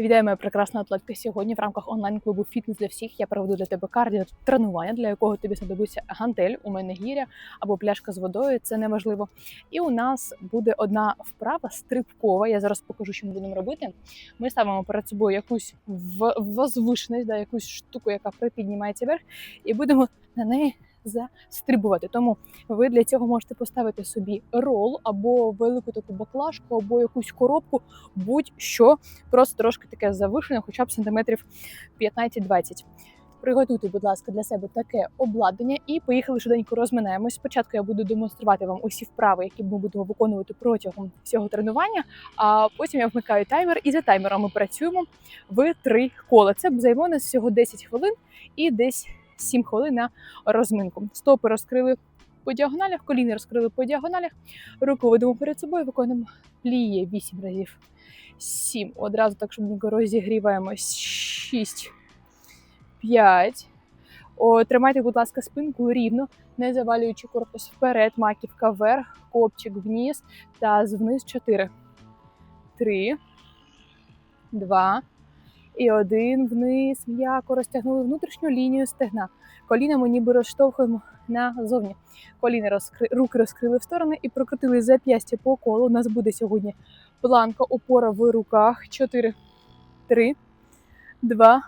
Вітаю, моя прекрасна атлетка. Сьогодні в рамках онлайн-клубу Фітнес для всіх я проведу для тебе кардіо тренування, для якого тобі знадобиться гантель, у мене гіря або пляшка з водою. Це неважливо. І у нас буде одна вправа стрибкова. Я зараз покажу, що ми будемо робити. Ми ставимо перед собою якусь возвишеність, да, якусь штуку, яка припіднімається вверх, і будемо на неї застрибувати. Тому ви для цього можете поставити собі рол або велику таку баклажку, або якусь коробку, будь-що просто трошки таке завишене, хоча б сантиметрів 15-20. Приготуйте, будь ласка, для себе таке обладнання і поїхали швиденько розминаємось. Спочатку я буду демонструвати вам усі вправи, які ми будемо виконувати протягом всього тренування. А потім я вмикаю таймер, і за таймером ми працюємо в три кола. Це займе нас всього 10 хвилин і десь 7 хвилин на розминку. Стопи розкрили по діагоналях, коліни розкрили по діагоналях, руку ведемо перед собою, виконуємо пліє 8 разів. 7. Одразу так швиденько розігріваємось. 6. 5. О, тримайте, будь ласка, спинку рівно, не завалюючи корпус вперед, маківка вверх, копчик вниз, таз вниз. 4. 3. 2. І один вниз. М'яко розтягнули внутрішню лінію стегна. Колінами ніби розштовхуємо назовні. Коліна розкри... руки розкрили в сторони і прокрутили зап'ястя по колу. У нас буде сьогодні планка, опора в руках. 4, 3, 2,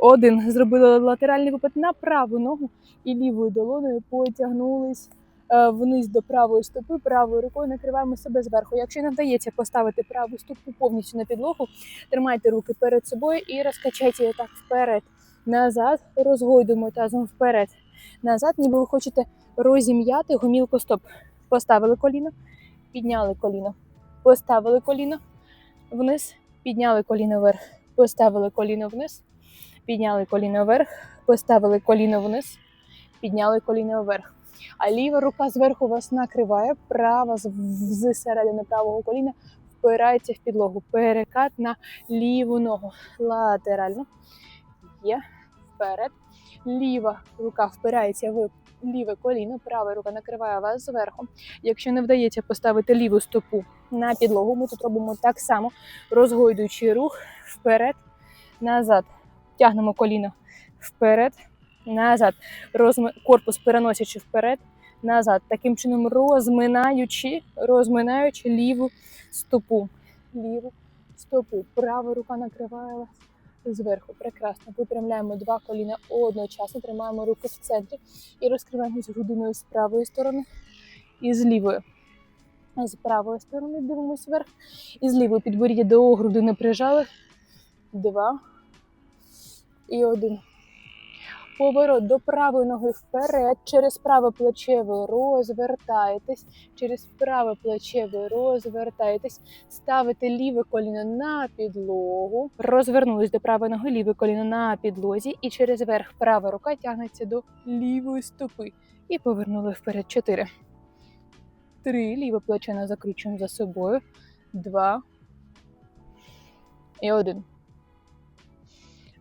1. Зробили латеральний випад на праву ногу і лівою долоною потягнулись е, вниз до правої стопи, правою рукою накриваємо себе зверху. Якщо не вдається поставити праву стопу повністю на підлогу, тримайте руки перед собою і розкачайте її так вперед, назад, розгойдуємо тазом вперед, назад, ніби ви хочете розім'яти гомілку стоп. Поставили коліно, підняли коліно, поставили коліно вниз, підняли коліно вверх, поставили коліно вниз, підняли коліно вверх, поставили коліно вниз, підняли коліно вверх. А ліва рука зверху вас накриває, права з середини правого коліна впирається в підлогу. Перекат на ліву ногу. Латерально. Є. Вперед. Ліва рука впирається в ліве коліно, права рука накриває вас зверху. Якщо не вдається поставити ліву стопу на підлогу, ми тут робимо так само, розгойдуючи рух вперед, назад. Тягнемо коліно вперед, назад. Розми... Корпус переносячи вперед, назад. Таким чином розминаючи, розминаючи ліву стопу. Ліву стопу. Права рука накриває вас зверху. Прекрасно. Випрямляємо два коліна одночасно, тримаємо руку в центрі і розкриваємось грудиною з правої сторони і з лівої. З правої сторони дивимося вверх. І з лівої підборіддя до грудини прижали. Два. І один. Поворот до правої ноги вперед. Через праве плече ви розвертаєтесь. Через праве плече ви розвертаєтесь. Ставите ліве коліно на підлогу. Розвернулись до правої ноги, ліве коліно на підлозі. І через верх права рука тягнеться до лівої стопи. І повернули вперед. Чотири. Три. Ліве плече не закручуємо за собою. Два. І один.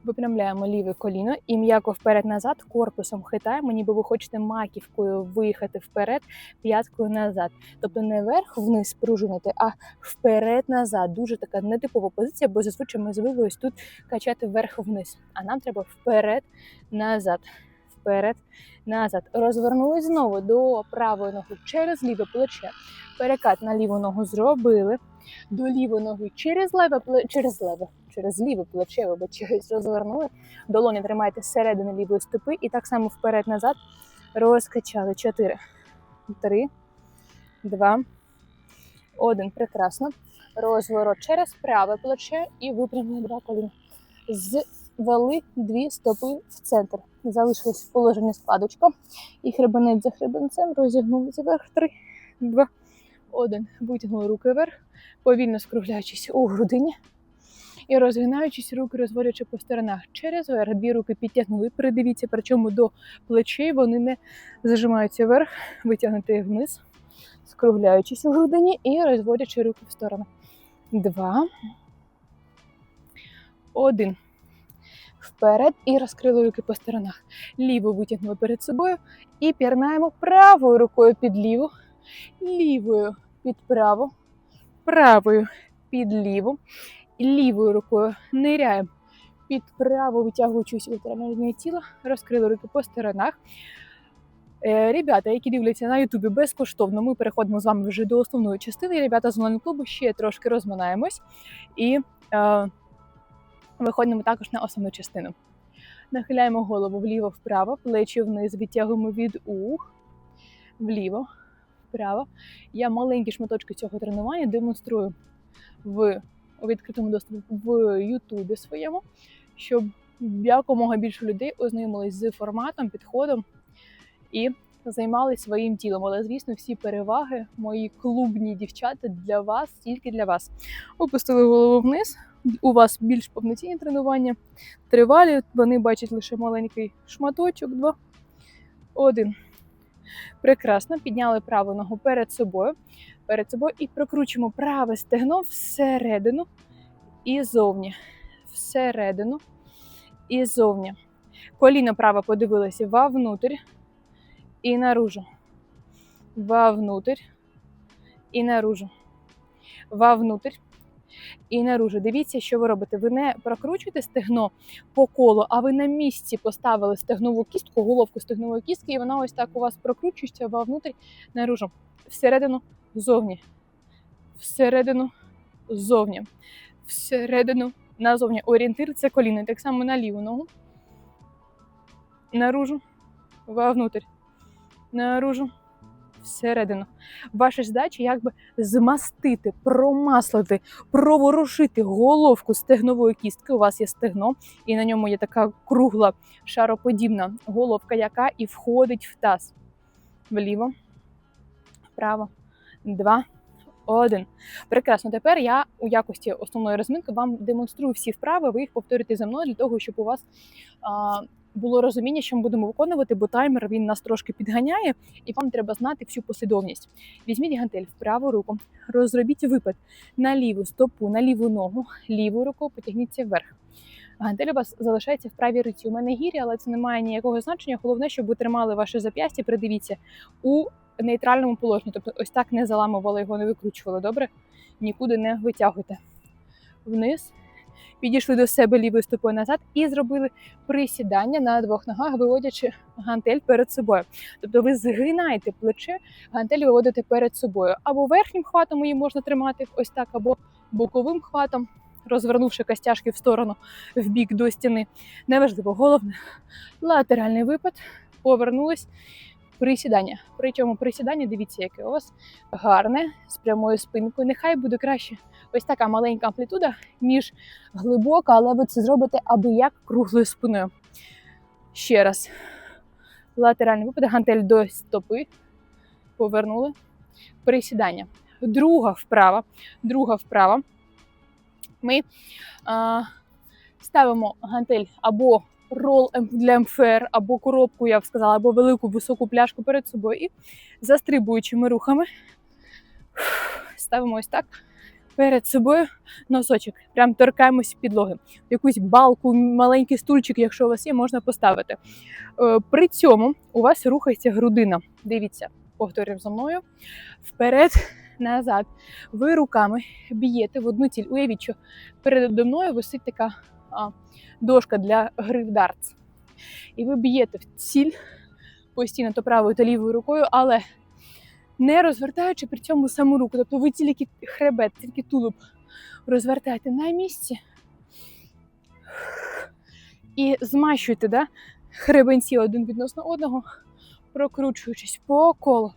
Випрямляємо ліве коліно і м'яко вперед-назад, корпусом хитаємо, ніби ви хочете маківкою виїхати вперед, п'яткою назад. Тобто не вверх вниз пружинити, а вперед-назад. Дуже така нетипова позиція, бо зазвичай ми звикли тут качати вверх-вниз. А нам треба вперед-назад. Вперед, назад. Розвернулись знову до правої ноги через ліве плече. Перекат на ліву ногу зробили. До лівої ноги через леве через леве, через ліве плече, вибачаюсь, розвернули. Долоні тримайте зсередини лівої стопи і так само вперед-назад розкачали. Чотири, три, два, один. Прекрасно. Розворот через праве плече і випрямили два коліна. Звели дві стопи в центр. Залишились в положенні складочка. І хребенець за хребенцем розігнулися вверх. Три, два, один. Витягнули руки вверх повільно скругляючись у грудині і розгинаючись, руки розводячи по сторонах. Через верх дві руки підтягнули. Придивіться, причому до плечей вони не зажимаються вверх, витягнути їх вниз, скругляючись у грудині і розводячи руки в сторону. Два. Один. Вперед і розкрили руки по сторонах. Ліву витягнули перед собою і пірнаємо правою рукою під ліву, лівою під праву, правою під ліву лівою рукою ниряємо під праву, витягуючись лінію тіла, розкрили руки по сторонах. Е, Ребята, які дивляться на Ютубі безкоштовно, ми переходимо з вами вже до основної частини. Ребята з онлайн-клубу ще трошки розминаємось і е, виходимо також на основну частину. Нахиляємо голову вліво-вправо, плечі вниз, відтягуємо від ух, вліво, вправо. Я маленькі шматочки цього тренування демонструю в у відкритому доступі в Ютубі своєму, щоб якомога більше людей ознайомились з форматом, підходом і займалися своїм тілом. Але, звісно, всі переваги, мої клубні дівчата для вас, тільки для вас. Опустили голову вниз. У вас більш повноцінні тренування. Тривалі, вони бачать лише маленький шматочок, два, один. Прекрасно. Підняли праву ногу перед собою. Перед собою і прокручуємо праве стегно всередину і зовні. Всередину і зовні. Коліно праве подивилися вовнутрь і наружу. Вовнутрь і наружу. Вовнутрь і наружу. Дивіться, що ви робите. Ви не прокручуєте стегно по колу, а ви на місці поставили стегнову кістку, головку стегнової кістки, і вона ось так у вас прокручується вовнутрь, наружу. Всередину, зовні. Всередину, зовні. Всередину, назовні. Орієнтир це коліно. Так само на ліву ногу. Наружу, вовнутрь. Наружу, всередину. Ваша задача якби змастити, промаслити, проворушити головку стегнової кістки. У вас є стегно, і на ньому є така кругла шароподібна головка, яка і входить в таз. Вліво, вправо, два, один. Прекрасно. Тепер я у якості основної розминки вам демонструю всі вправи. Ви їх повторюєте за мною для того, щоб у вас а, було розуміння, що ми будемо виконувати, бо таймер він нас трошки підганяє, і вам треба знати всю послідовність. Візьміть гантель в праву руку, розробіть випад на ліву стопу, на ліву ногу, ліву руку потягніться вверх. Гантель у вас залишається в правій руці. У мене гірі, але це не має ніякого значення. Головне, щоб ви тримали ваше зап'ястя, придивіться у нейтральному положенні. Тобто, ось так не заламували його, не викручували. Добре? Нікуди не витягуйте. Вниз. Підійшли до себе лівою стопою назад і зробили присідання на двох ногах, виводячи гантель перед собою. Тобто ви згинаєте плече, гантель виводите перед собою. Або верхнім хватом її можна тримати ось так, або боковим хватом, розвернувши костяшки в сторону в бік до стіни. Неважливо, головне латеральний випад, повернулись. Присідання. Причому присідання, дивіться, яке у вас гарне, з прямою спинкою. Нехай буде краще ось така маленька амплітуда, ніж глибока, але ви це зробите аби як круглою спиною. Ще раз. Латеральний випад, гантель до стопи. Повернули. Присідання. Друга вправа. Друга вправа. Ми а, ставимо гантель або рол для МФР, або коробку, я б сказала, або велику високу пляшку перед собою. І застрибуючими рухами ставимо ось так перед собою носочок. Прям торкаємось підлоги. Якусь балку, маленький стульчик, якщо у вас є, можна поставити. Е, При цьому у вас рухається грудина. Дивіться, повторюємо за мною. Вперед, назад. Ви руками б'єте в одну ціль. Уявіть, що передо мною висить така дошка для гри в дартс. І ви б'єте в ціль постійно то правою, то лівою рукою, але не розвертаючи при цьому саму руку. Тобто ви тільки хребет, тільки тулуб розвертаєте на місці і змащуєте да, хребенці один відносно одного, прокручуючись по колу.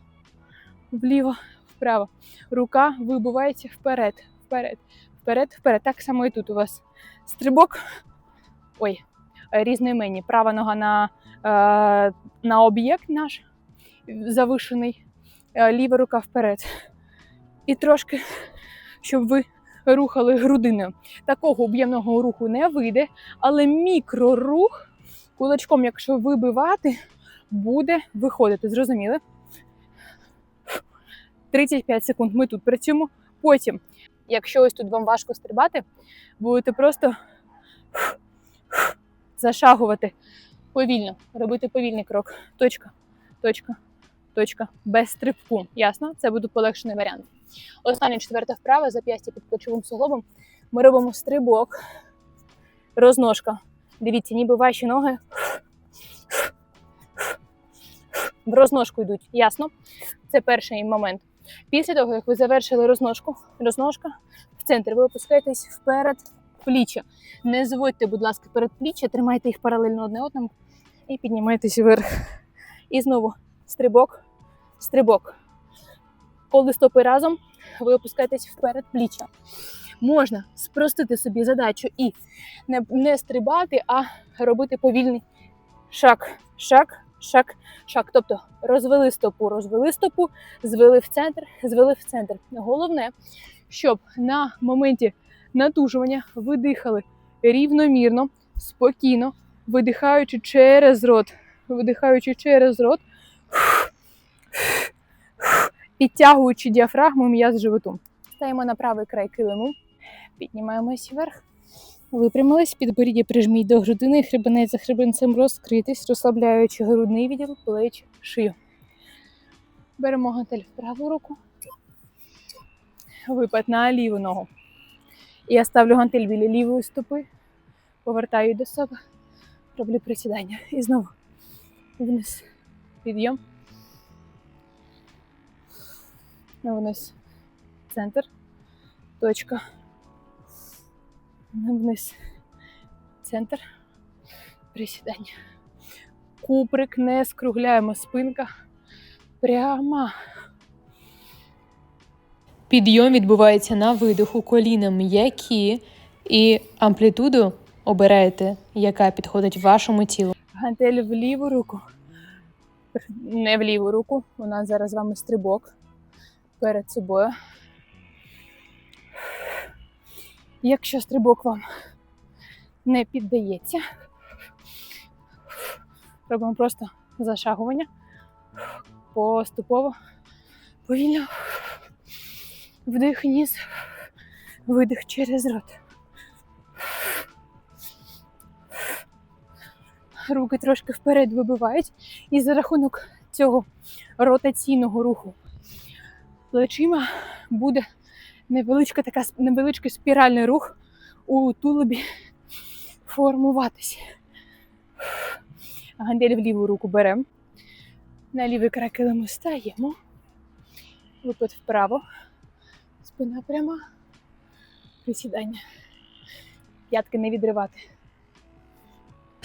Вліво, вправо. Рука вибувається вперед, вперед, вперед, вперед. Так само і тут у вас стрибок. Ой, різноіменні. Права нога на, е, на об'єкт наш завишений, е, ліва рука вперед. І трошки, щоб ви рухали грудиною. Такого об'ємного руху не вийде, але мікрорух кулачком, якщо вибивати, буде виходити. Зрозуміли? 35 секунд ми тут працюємо. Потім, якщо ось тут вам важко стрибати, будете просто зашагувати повільно, робити повільний крок. Точка, точка, точка, без стрибку. Ясно? Це буде полегшений варіант. Остання четверта вправа, зап'ястя під плечовим суглобом. Ми робимо стрибок, розножка. Дивіться, ніби ваші ноги в розножку йдуть. Ясно? Це перший момент. Після того, як ви завершили розножку, розножка в центр, ви опускаєтесь вперед пліччя. Не зводьте, будь ласка, перед пліччя, тримайте їх паралельно одне одному і піднімайтесь вверх. І знову стрибок, стрибок. Коли стопи разом, ви опускаєтесь вперед пліччя. Можна спростити собі задачу і не, не стрибати, а робити повільний шаг, шаг, шаг, шаг. Тобто розвели стопу, розвели стопу, звели в центр, звели в центр. Головне, щоб на моменті натужування ви дихали рівномірно, спокійно, видихаючи через рот, видихаючи через рот, підтягуючи діафрагму м'яз животу. Стаємо на правий край килиму, піднімаємось вверх. Випрямились, підборіддя прижміть до грудини, хребенець за хребенцем розкритись, розслабляючи грудний відділ, плеч, шию. Беремо гантель в праву руку, випад на ліву ногу. Я ставлю гантель біля лівої стопи, повертаю до себе, роблю присідання. І знову вниз. Підйом. Вниз. Центр. Точка. Вниз. Центр. Присідання. Куприк не скругляємо, спинка пряма. Підйом відбувається на видиху, коліна м'які і амплітуду обираєте, яка підходить вашому тілу. Гантель в ліву руку. Не в ліву руку. У нас зараз з вами стрибок перед собою. Якщо стрибок вам не піддається, робимо просто зашагування поступово, повільно. Вдих ніс, видих через рот. Руки трошки вперед вибивають, і за рахунок цього ротаційного руху плечима буде невеличка така невеличкий спіральний рух у тулубі формуватися. Гандель в ліву руку беремо. На лівий край килиму стаємо. Випад вправо. Спина пряма. Присідання. П'ятки не відривати.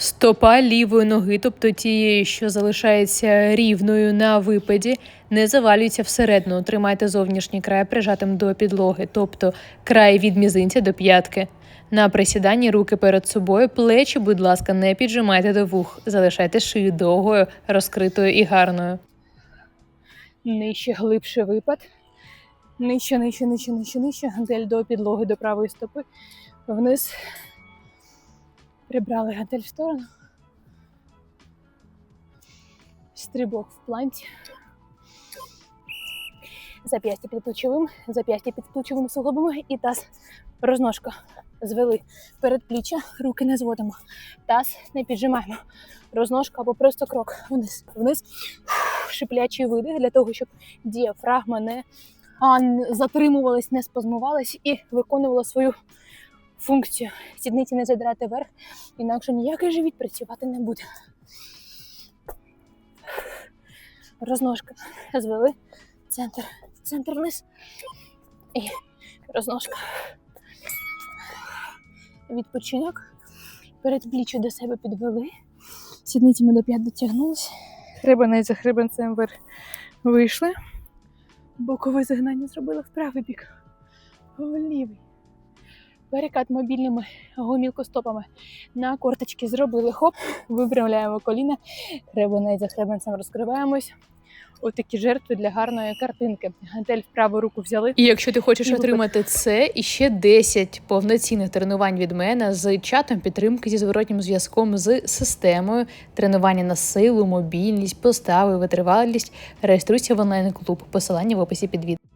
Стопа лівої ноги, тобто тієї, що залишається рівною на випаді, не завалюється всередину. Тримайте зовнішній край прижатим до підлоги, тобто край від мізинця до п'ятки. На присіданні руки перед собою, плечі, будь ласка, не піджимайте до вух. Залишайте шию довгою, розкритою і гарною. Нижче глибше випад. Нижче, нижче, нижче, нижче, нижче. Гантель до підлоги, до правої стопи. Вниз. Прибрали гантель в сторону. Стрибок в планці. Зап'ястя під плечовим, зап'ястя під плечовими суглобами і таз. Розножка. Звели передпліччя, руки не зводимо. Таз не піджимаємо. Розножка або просто крок. Вниз, вниз. Шиплячий видих для того, щоб діафрагма не затримувалась, не спазмувалась і виконувала свою функцію. Сідниці не задрати вверх, інакше ніякий живіт працювати не буде. Розножка. Звели. Центр. Центр вниз. І розножка. Відпочинок. Передпліччя до себе підвели. Сідницями до п'ят дотягнулись. Хребенець за хребенцем вверх вийшли. Бокове загнання зробили в правий бік. В лівий. Перекат мобільними гомілкостопами на корточки зробили хоп, випрямляємо коліна, хребенець за хребенцем розкриваємось. Отакі жертви для гарної картинки. Гантель в праву руку взяли. І якщо ти хочеш І випад. отримати це і ще 10 повноцінних тренувань від мене з чатом підтримки зі зворотнім зв'язком з системою тренування на силу, мобільність, постави, витривалість, реєструйся в онлайн-клуб. Посилання в описі під відео.